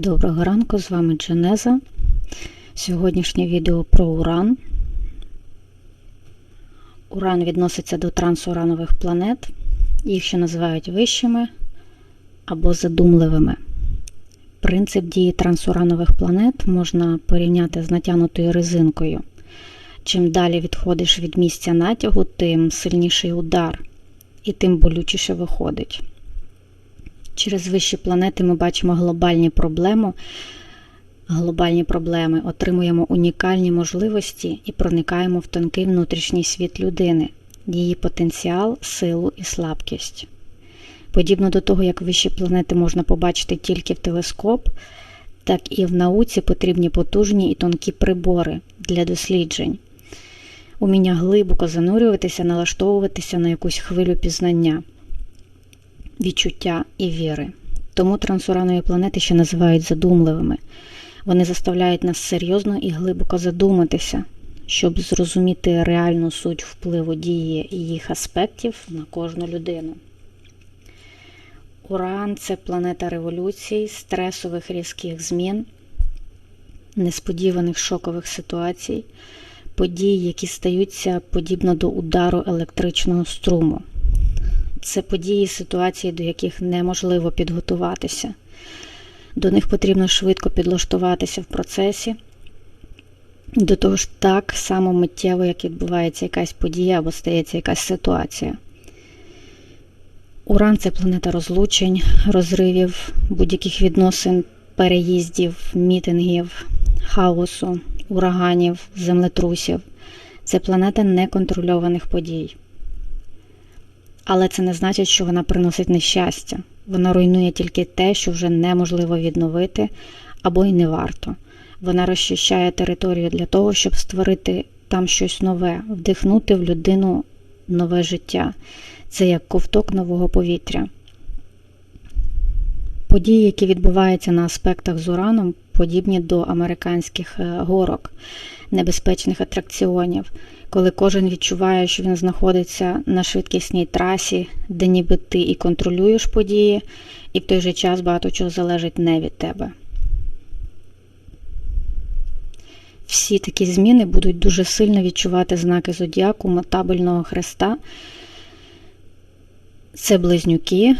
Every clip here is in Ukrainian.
Доброго ранку, з вами Дженеза. Сьогоднішнє відео про уран. Уран відноситься до трансуранових планет. Їх ще називають вищими або задумливими. Принцип дії трансуранових планет можна порівняти з натягнутою резинкою. Чим далі відходиш від місця натягу, тим сильніший удар і тим болючіше виходить. Через вищі планети ми бачимо глобальні проблеми, глобальні проблеми, отримуємо унікальні можливості і проникаємо в тонкий внутрішній світ людини, її потенціал, силу і слабкість. Подібно до того, як вищі планети можна побачити тільки в телескоп, так і в науці потрібні потужні і тонкі прибори для досліджень. Уміння глибоко занурюватися, налаштовуватися на якусь хвилю пізнання відчуття і віри. Тому трансуранові планети ще називають задумливими. Вони заставляють нас серйозно і глибоко задуматися, щоб зрозуміти реальну суть впливу дії і їх аспектів на кожну людину. Уран це планета революцій, стресових різких змін, несподіваних шокових ситуацій, подій, які стаються подібно до удару електричного струму. Це події, ситуації, до яких неможливо підготуватися. До них потрібно швидко підлаштуватися в процесі. До того ж, так само миттєво, як відбувається якась подія або стається якась ситуація. Уран це планета розлучень, розривів, будь-яких відносин, переїздів, мітингів, хаосу, ураганів, землетрусів. Це планета неконтрольованих подій. Але це не значить, що вона приносить нещастя. Вона руйнує тільки те, що вже неможливо відновити або й не варто. Вона розчищає територію для того, щоб створити там щось нове, вдихнути в людину нове життя. Це як ковток нового повітря. Події, які відбуваються на аспектах з ураном, подібні до американських е, горок, небезпечних атракціонів коли кожен відчуває, що він знаходиться на швидкісній трасі, де ніби ти і контролюєш події, і в той же час багато чого залежить не від тебе. Всі такі зміни будуть дуже сильно відчувати знаки зодіаку матабельного хреста. Це близнюки,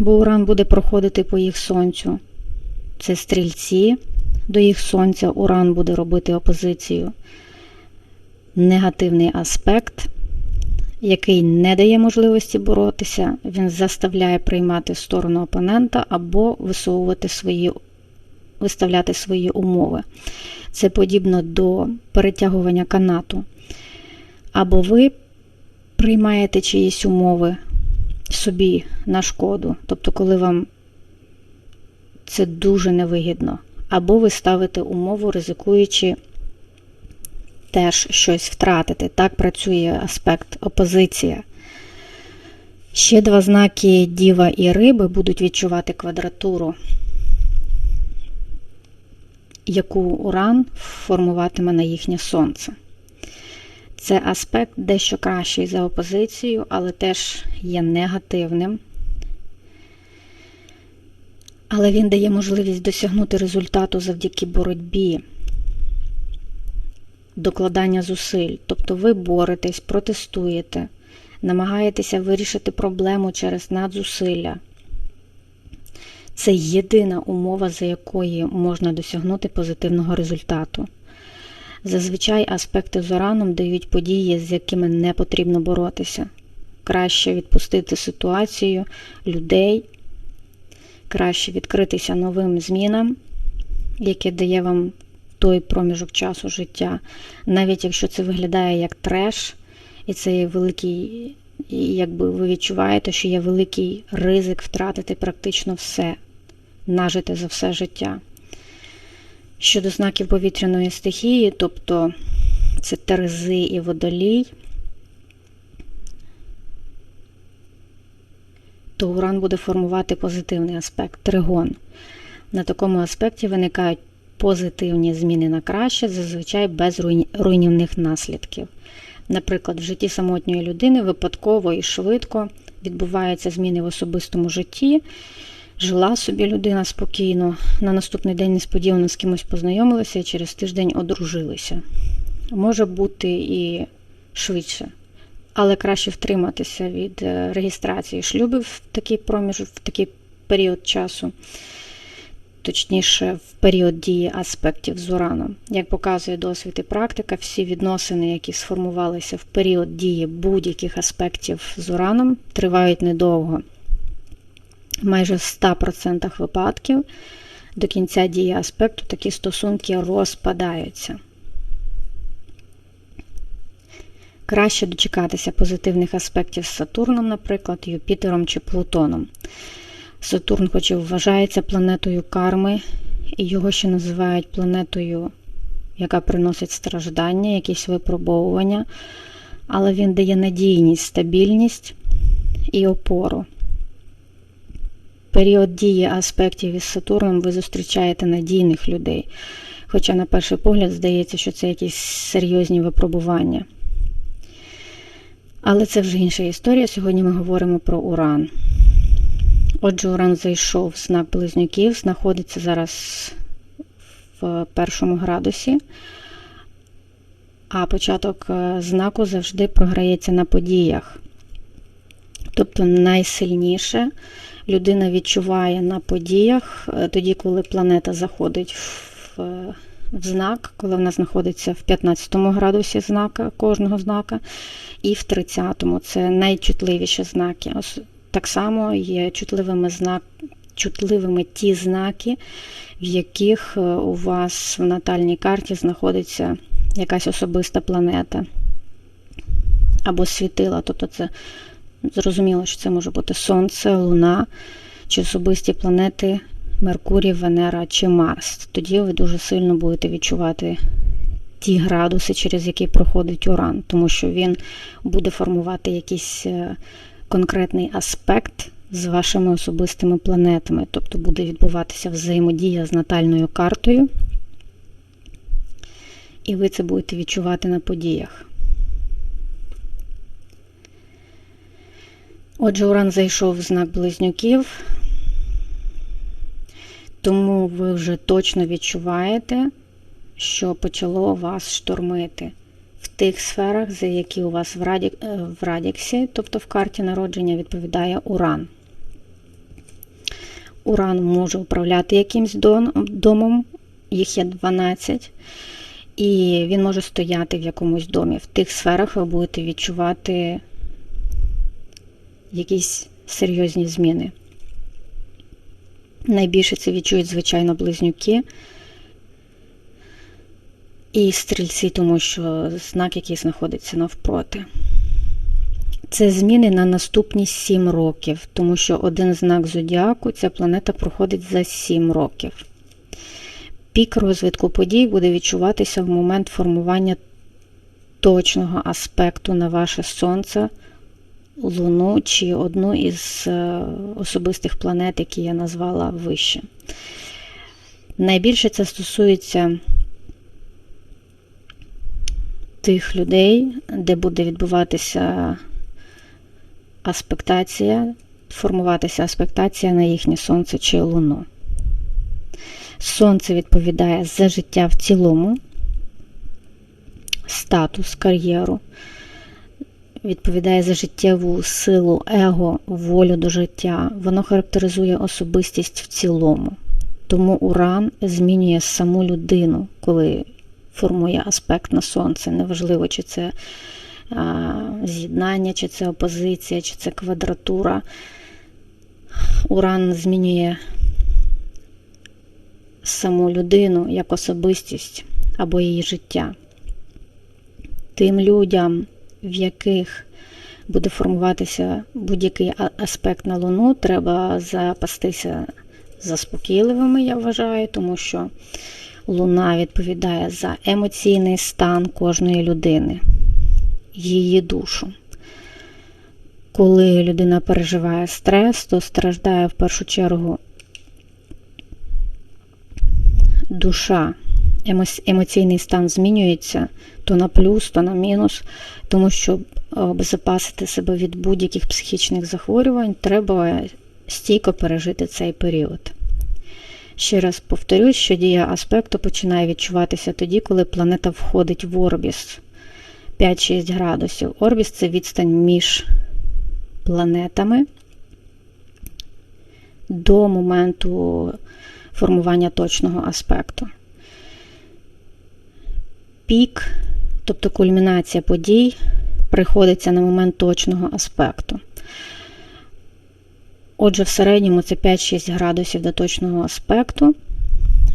бо уран буде проходити по їх сонцю. Це стрільці, до їх сонця уран буде робити опозицію негативний аспект, який не дає можливості боротися, він заставляє приймати сторону опонента або висовувати свої, виставляти свої умови. Це подібно до перетягування канату. Або ви приймаєте чиїсь умови собі на шкоду, тобто, коли вам це дуже невигідно, або ви ставите умову, ризикуючи теж щось втратити. Так працює аспект опозиція. Ще два знаки Діва і риби будуть відчувати квадратуру, яку уран формуватиме на їхнє сонце. Це аспект дещо кращий за опозицію, але теж є негативним. Але він дає можливість досягнути результату завдяки боротьбі докладання зусиль. Тобто ви боретесь, протестуєте, намагаєтеся вирішити проблему через надзусилля. Це єдина умова, за якої можна досягнути позитивного результату. Зазвичай аспекти з ураном дають події, з якими не потрібно боротися. Краще відпустити ситуацію, людей, краще відкритися новим змінам, яке дає вам той проміжок часу життя, навіть якщо це виглядає як треш, і це є великий, і якби ви відчуваєте, що є великий ризик втратити практично все, нажити за все життя. Щодо знаків повітряної стихії, тобто це Терези і водолій, то уран буде формувати позитивний аспект тригон. На такому аспекті виникають позитивні зміни на краще, зазвичай без руйнівних наслідків. Наприклад, в житті самотньої людини випадково і швидко відбуваються зміни в особистому житті. Жила собі людина спокійно, на наступний день несподівано з кимось познайомилася і через тиждень одружилися. Може бути і швидше, але краще втриматися від е, реєстрації шлюбів в такий проміжок, в такий період часу, точніше, в період дії аспектів з ураном. Як показує досвід і практика, всі відносини, які сформувалися в період дії будь-яких аспектів з ураном, тривають недовго майже в 100% випадків до кінця дії аспекту такі стосунки розпадаються. Краще дочекатися позитивних аспектів з Сатурном, наприклад, Юпітером чи Плутоном. Сатурн, хоч і вважається планетою карми, і його ще називають планетою, яка приносить страждання, якісь випробовування, але він дає надійність, стабільність і опору період дії аспектів із Сатурном ви зустрічаєте надійних людей. Хоча, на перший погляд, здається, що це якісь серйозні випробування. Але це вже інша історія. Сьогодні ми говоримо про Уран. Отже, Уран зайшов в знак близнюків, знаходиться зараз в першому градусі, а початок е, знаку завжди програється на подіях. Тобто найсильніше людина відчуває на подіях, е, тоді, коли планета заходить в, в знак, коли вона знаходиться в 15 градусі знака кожного знака, і в 30-му це найчутливіші знаки. Так само є чутливими знак, чутливими ті знаки, в яких е, у вас в натальній карті знаходиться якась особиста планета або світила. Тобто це Зрозуміло, що це може бути Сонце, Луна чи особисті планети Меркурій, Венера чи Марс. Тоді ви дуже сильно будете відчувати ті градуси, через які проходить Уран, тому що він буде формувати якийсь е, конкретний аспект з вашими особистими планетами, тобто буде відбуватися взаємодія з натальною картою, і ви це будете відчувати на подіях. Отже, Уран зайшов в знак близнюків, тому ви вже точно відчуваєте, що почало вас штормити в тих сферах, за які у вас в, раді... Е, в радіксі, тобто в карті народження, відповідає Уран. Уран може управляти якимсь домом, їх є 12, і він може стояти в якомусь домі. В тих сферах ви будете відчувати якісь серйозні зміни. Найбільше це відчують, звичайно, близнюки і стрільці, тому що знак, який знаходиться навпроти. Це зміни на наступні 7 років, тому що один знак зодіаку ця планета проходить за 7 років. Пік розвитку подій буде відчуватися в момент формування точного аспекту на ваше сонце Луну чи одну із е, особистих планет, які я назвала вище. Найбільше це стосується тих людей, де буде відбуватися аспектація, формуватися аспектація на їхнє сонце чи луну. Сонце відповідає за життя в цілому, статус, кар'єру відповідає за життєву силу, его, волю до життя. Воно характеризує особистість в цілому. Тому уран змінює саму людину, коли формує аспект на сонце. Неважливо, чи це а, з'єднання, чи це опозиція, чи це квадратура. Уран змінює саму людину як особистість або її життя. Тим людям, в яких буде формуватися будь-який аспект на Луну, треба запастися заспокійливими, я вважаю, тому що Луна відповідає за емоційний стан кожної людини, її душу. Коли людина переживає стрес, то страждає в першу чергу душа емоційний стан змінюється то на плюс, то на мінус, тому що обезопасити себе від будь-яких психічних захворювань треба стійко пережити цей період. Ще раз повторюсь, що дія аспекту починає відчуватися тоді, коли планета входить в орбіс 5-6 градусів. Орбіс це відстань між планетами до моменту формування точного аспекту. Пік, тобто кульмінація подій, приходиться на момент точного аспекту. Отже, в середньому це 5-6 градусів до точного аспекту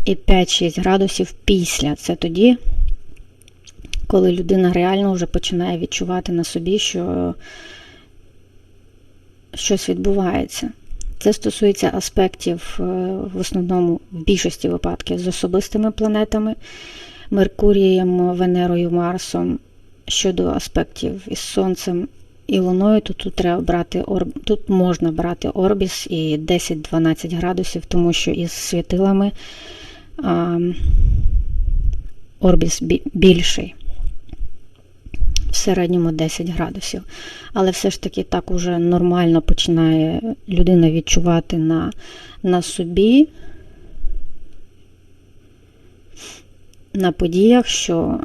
і 5-6 градусів після. Це тоді, коли людина реально вже починає відчувати на собі, що щось відбувається. Це стосується аспектів, е, в основному, в більшості випадків з особистими планетами, Меркурієм, Венерою, Марсом. Щодо аспектів із Сонцем і Луною, то тут треба брати орб... тут можна брати орбіс і 10-12 градусів, тому що із світилами а, орбіс більший. В середньому 10 градусів. Але все ж таки так уже нормально починає людина відчувати на, на собі, на подіях, що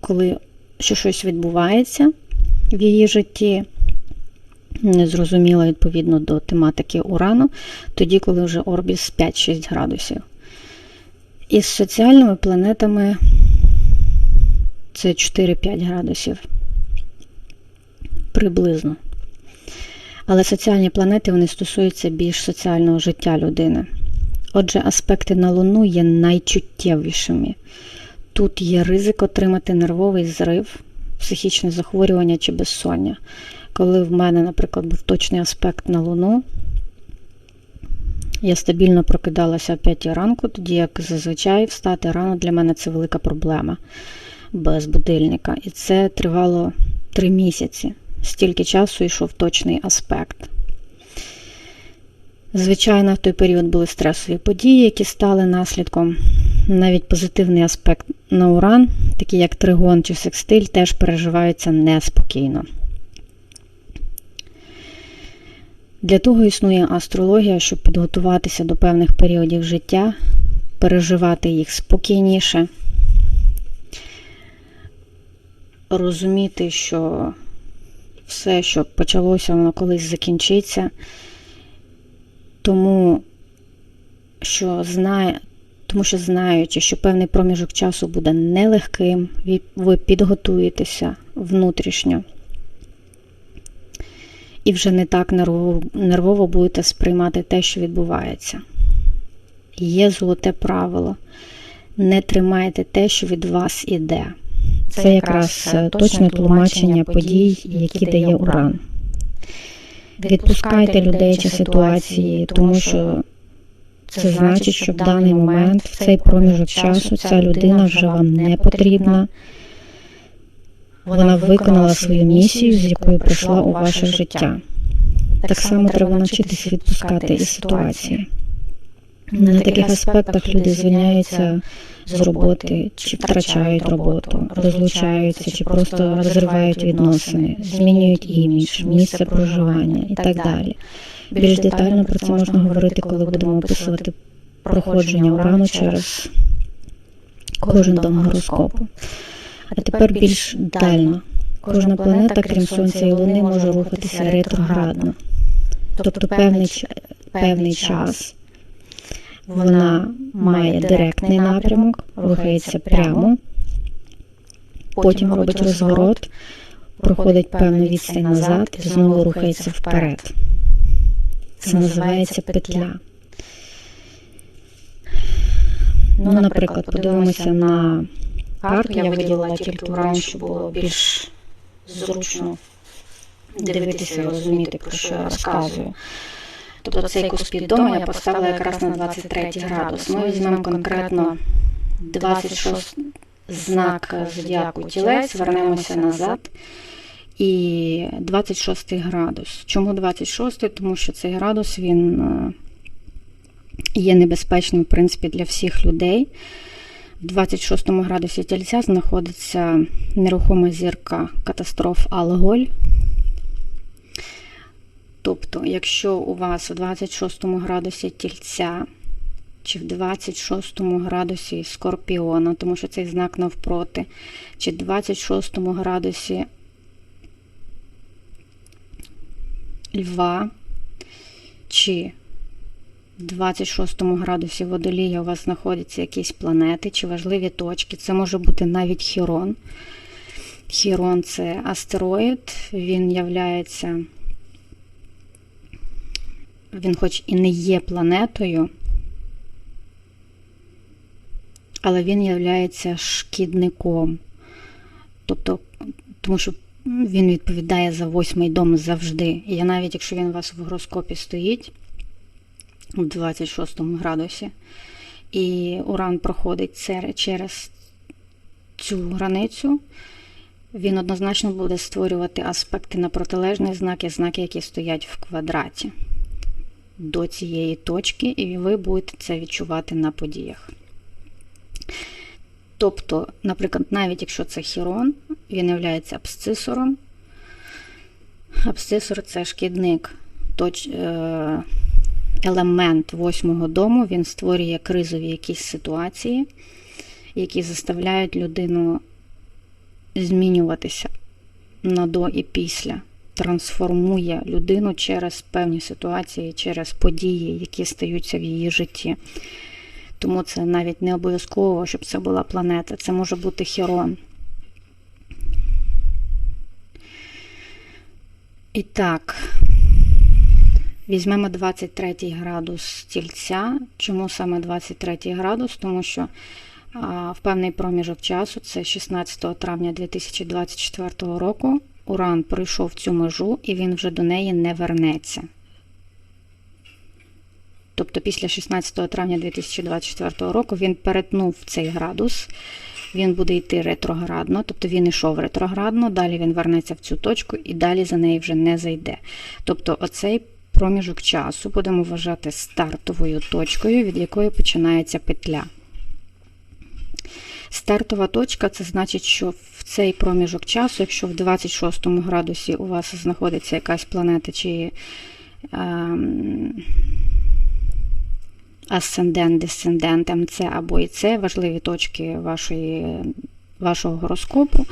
коли що щось відбувається в її житті, незрозуміло відповідно до тематики урану, тоді, коли вже орбіс 5-6 градусів. Із соціальними планетами це 4-5 градусів приблизно. Але соціальні планети вони стосуються більш соціального життя людини. Отже, аспекти на Луну є найчуттєвішими. Тут є ризик отримати нервовий зрив, психічне захворювання чи безсоння. Коли в мене, наприклад, був точний аспект на Луну, я стабільно прокидалася о 5 ранку, тоді як зазвичай встати рано для мене це велика проблема без будильника. І це тривало 3 місяці. Стільки часу йшов точний аспект. Звичайно, в той період були стресові події, які стали наслідком. Навіть позитивний аспект на уран, такий як тригон чи секстиль, теж переживаються неспокійно. Для того існує астрологія, щоб підготуватися до певних періодів життя, переживати їх спокійніше, розуміти, що все, що почалося, воно колись закінчиться тому що знає, тому що знаючи, що певний проміжок часу буде нелегким, ви підготуєтеся внутрішньо. І вже не так нервово, нервово будете сприймати те, що відбувається. Є золоте правило. Не тримайте те, що від вас іде. Це якраз е, точне тлумачення подій, які дає уран. Відпускайте людей чи ситуації, тому що це значить, що в даний момент, в цей проміжок часу, ця людина вже вам не потрібна. Вона виконала свою місію, з якою прийшла у ваше життя. Так само треба навчитися відпускати із ситуації. На таких аспектах люди звільняються з роботи, чи втрачають роботу, розлучаються, чи просто розривають відносини, змінюють імідж, місце проживання і так далі. Більш детально про це можна говорити, коли будемо описувати проходження урану через кожен дом гороскопу. А тепер більш дально. Кожна планета, крім Сонця і Луни, може рухатися ретроградно. Тобто певний, певний час вона має директний напрямок, рухається прямо, потім робить розворот, проходить певну відстань назад і знову рухається вперед. Це називається петля. Ну, Наприклад, подивимося на карту. Я виділила тільки уран, щоб було більш зручно дивитися і розуміти, про що я розказую. Тобто цей кус під дома я поставила якраз на 23 градус. Ми візьмемо конкретно 26 знак зодіаку тілець, вернемося назад. І 26 градус. Чому 26? Тому що цей градус він е, є небезпечним, в принципі, для всіх людей. В 26 градусі тільця знаходиться нерухома зірка катастроф Алголь. Тобто, якщо у вас у 26 градусі тільця чи в 26 градусі скорпіона, тому що цей знак навпроти, чи в 26 градусі льва, чи в 26 градусі водолія у вас знаходяться якісь планети чи важливі точки. Це може бути навіть Хірон. Хірон це астероїд, він являється, він хоч і не є планетою, але він являється шкідником. Тобто, тому що він відповідає за восьмий дом завжди. І навіть якщо він у вас в гороскопі стоїть у 26 градусі, і Уран проходить через цю границю, він однозначно буде створювати аспекти на протилежні знаки, знаки, які стоять в квадраті до цієї точки, і ви будете це відчувати на подіях. Тобто, наприклад, навіть якщо це хірон, він є абсцисором. Абсцисор це шкідник, точ, е, елемент восьмого дому, він створює кризові якісь ситуації, які заставляють людину змінюватися на до і після. Трансформує людину через певні ситуації, через події, які стаються в її житті. Тому це навіть не обов'язково, щоб це була планета. Це може бути Херон. І так, візьмемо 23 градус тільця. Чому саме 23 градус? Тому що в певний проміжок часу, це 16 травня 2024 року, Уран пройшов цю межу і він вже до неї не вернеться. Тобто після 16 травня 2024 року він перетнув цей градус, він буде йти ретроградно, тобто він йшов ретроградно, далі він вернеться в цю точку і далі за неї вже не зайде. Тобто, оцей проміжок часу будемо вважати стартовою точкою, від якої починається петля. Стартова точка це значить, що цей проміжок часу, якщо в 26 градусі у вас знаходиться якась планета чи. Ем, асцендент, десцендент, МЦ або і С, важливі точки вашої, вашого гороскопу.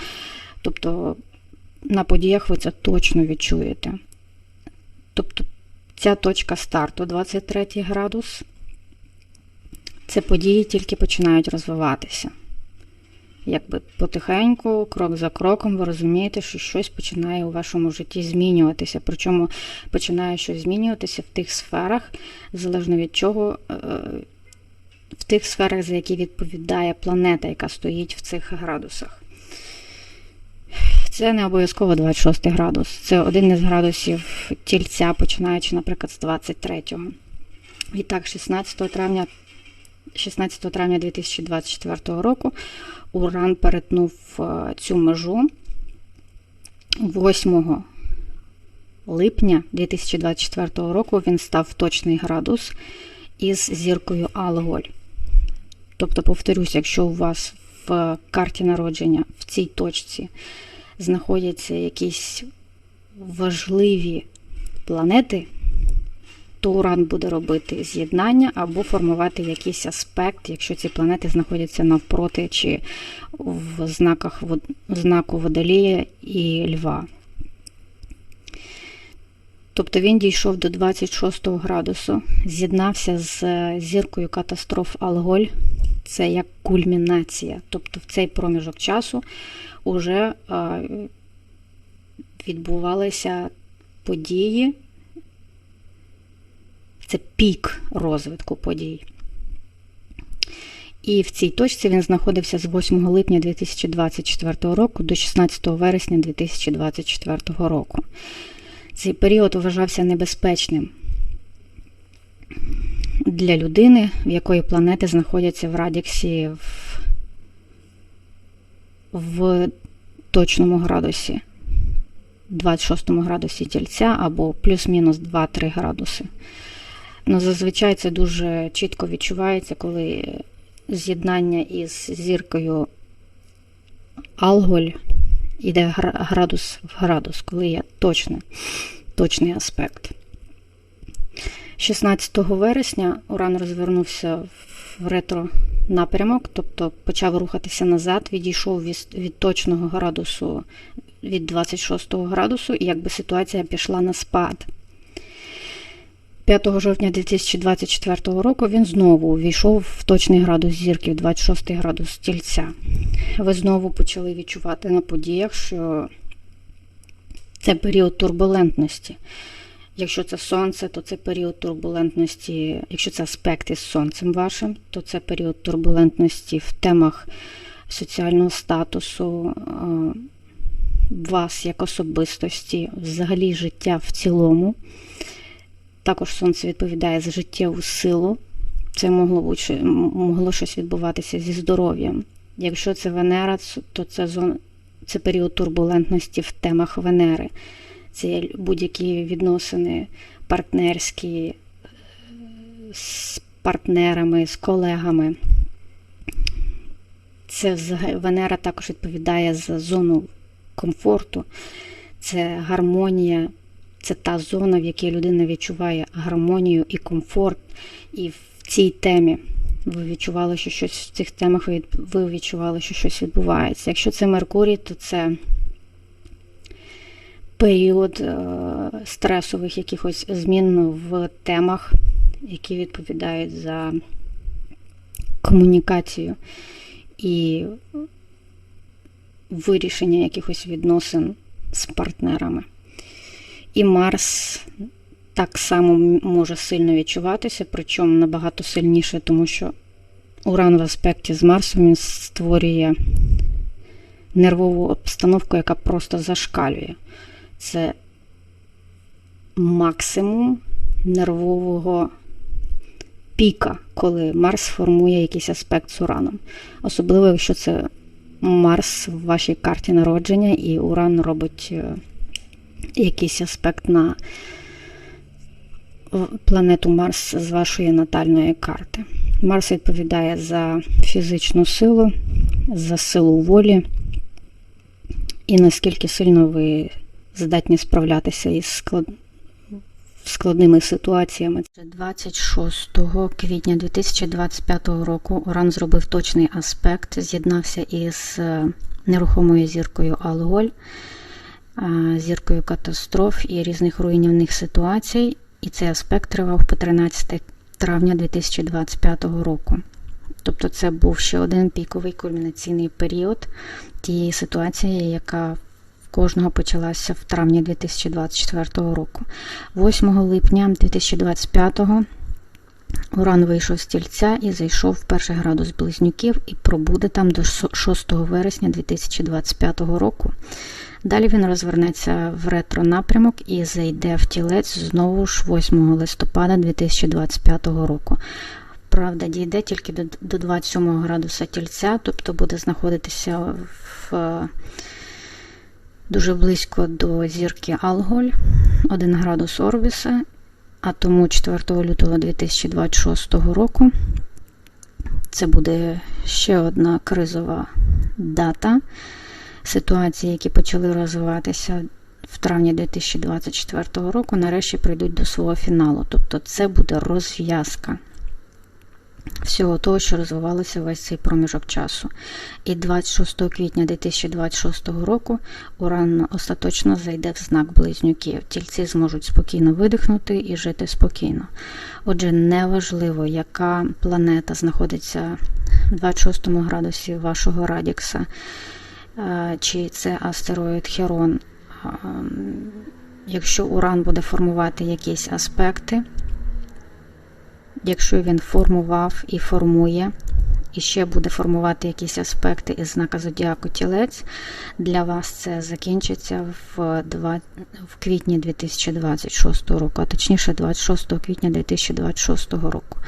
Тобто на подіях ви це точно відчуєте. Тобто ця точка старту 23 градус, це події тільки починають розвиватися якби потихеньку, крок за кроком, ви розумієте, що щось починає у вашому житті змінюватися. Причому починає щось змінюватися в тих сферах, залежно від чого, е, в тих сферах, за які відповідає планета, яка стоїть в цих градусах. Це не обов'язково 26 градус. Це один із градусів тільця, починаючи, наприклад, з 23-го. І так, 16 травня 16 травня 2024 року Уран перетнув е, цю межу 8 липня 2024 року він став точний градус із зіркою Алголь. Тобто, повторюсь, якщо у вас в карті народження в цій точці знаходяться якісь важливі планети, то Уран буде робити з'єднання або формувати якийсь аспект, якщо ці планети знаходяться навпроти чи в знаках знаку Водолія і Льва. Тобто він дійшов до 26 градусу, з'єднався з зіркою катастроф Алголь. Це як кульмінація. Тобто в цей проміжок часу вже відбувалися події, це пік розвитку подій. І в цій точці він знаходився з 8 липня 2024 року до 16 вересня 2024 року. Цей період вважався небезпечним для людини, в якої планети знаходяться в радіксі в, в точному градусі, 26 градусі тільця або плюс-мінус 2-3 градуси. Ну, Зазвичай це дуже чітко відчувається, коли з'єднання із зіркою алголь іде градус в градус, коли є точний, точний аспект. 16 вересня Уран розвернувся в ретро напрямок, тобто почав рухатися назад, відійшов від, від точного градусу від 26 градусу, і якби ситуація пішла на спад. 5 жовтня 2024 року він знову увійшов в точний градус зірки, в 26 градус тільця. Ви знову почали відчувати на подіях, що це період турбулентності. Якщо це сонце, то це період турбулентності. Якщо це аспект із сонцем вашим, то це період турбулентності в темах соціального статусу, вас як особистості, взагалі життя в цілому. Також сонце відповідає за життєву силу. Це могло бути, могло щось відбуватися зі здоров'ям. Якщо це Венера, то це зон, це період турбулентності в темах Венери. Це будь-які відносини партнерські з партнерами, з колегами. Це Венера також відповідає за зону комфорту, це гармонія, це та зона, в якій людина відчуває гармонію і комфорт. І в цій темі ви відчували, що щось в цих темах ви відчували, що щось відбувається. Якщо це Меркурій, то це період е, стресових якихось змін в темах, які відповідають за комунікацію і вирішення якихось відносин з партнерами. І Марс так само може сильно відчуватися, причому набагато сильніше, тому що Уран в аспекті з Марсом він створює нервову обстановку, яка просто зашкалює. Це максимум нервового піка, коли Марс формує якийсь аспект з Ураном. Особливо, якщо це Марс в вашій карті народження, і Уран робить е, якийсь аспект на планету Марс з вашої натальної карти. Марс відповідає за фізичну силу, за силу волі, і наскільки сильно ви здатні справлятися із склад... складними ситуаціями. 26 квітня 2025 року Уран зробив точний аспект, з'єднався із е, нерухомою зіркою Алголь, зіркою катастроф і різних руйнівних ситуацій. І цей аспект тривав по 13 травня 2025 року. Тобто це був ще один піковий кульмінаційний період тієї ситуації, яка кожного почалася в травні 2024 року. 8 липня 2025 Уран вийшов з тільця і зайшов в перший градус близнюків і пробуде там до 6 вересня 2025 року. Далі він розвернеться в ретро напрямок і зайде в тілець знову ж 8 листопада 2025 року. Правда, дійде тільки до 27 градуса тільця, тобто буде знаходитися в дуже близько до зірки Алголь, 1 градус Орбіса, а тому 4 лютого 2026 року це буде ще одна кризова дата. Ситуації, які почали розвиватися в травні 2024 року, нарешті прийдуть до свого фіналу. Тобто це буде розв'язка всього того, що розвивалося весь цей проміжок часу. І 26 квітня 2026 року Уран остаточно зайде в знак близнюків. Тільці зможуть спокійно видихнути і жити спокійно. Отже, неважливо, яка планета знаходиться в 26 градусі вашого радікса, е, чи це астероїд Херон. Якщо Уран буде формувати якісь аспекти, якщо він формував і формує, і ще буде формувати якісь аспекти із знака Зодіаку Тілець, для вас це закінчиться в 2, в квітні 2026 року, а точніше 26 квітня 2026 року.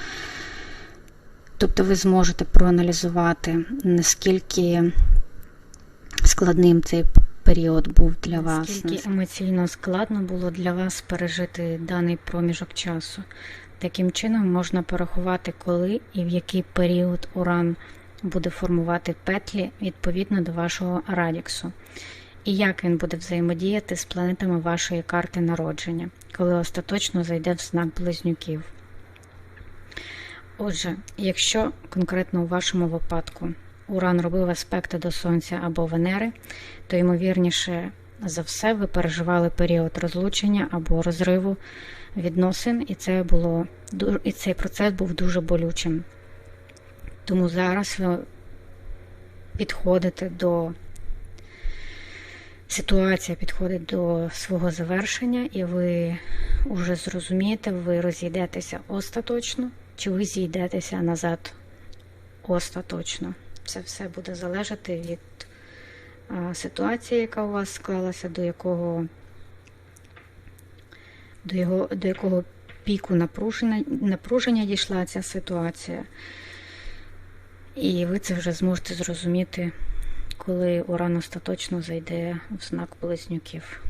Тобто ви зможете проаналізувати, наскільки складним цей період був для вас. Наскільки емоційно складно було для вас пережити даний проміжок часу. Таким чином можна порахувати, коли і в який період уран буде формувати петлі відповідно до вашого радіксу. і як він буде взаємодіяти з планетами вашої карти народження, коли остаточно зайде в знак близнюків. Отже, якщо конкретно у вашому випадку Уран робив аспекти до Сонця або Венери, то ймовірніше за все ви переживали період розлучення або розриву відносин, і це було і цей процес був дуже болючим. Тому зараз ви підходите до ситуація підходить до свого завершення, і ви вже зрозумієте, ви розійдетеся остаточно, чи ви зійдетеся назад остаточно. Це все буде залежати від а, ситуації, яка у вас склалася, до якого, до його, до якого піку напруження, напруження дійшла ця ситуація. І ви це вже зможете зрозуміти, коли уран остаточно зайде в знак близнюків.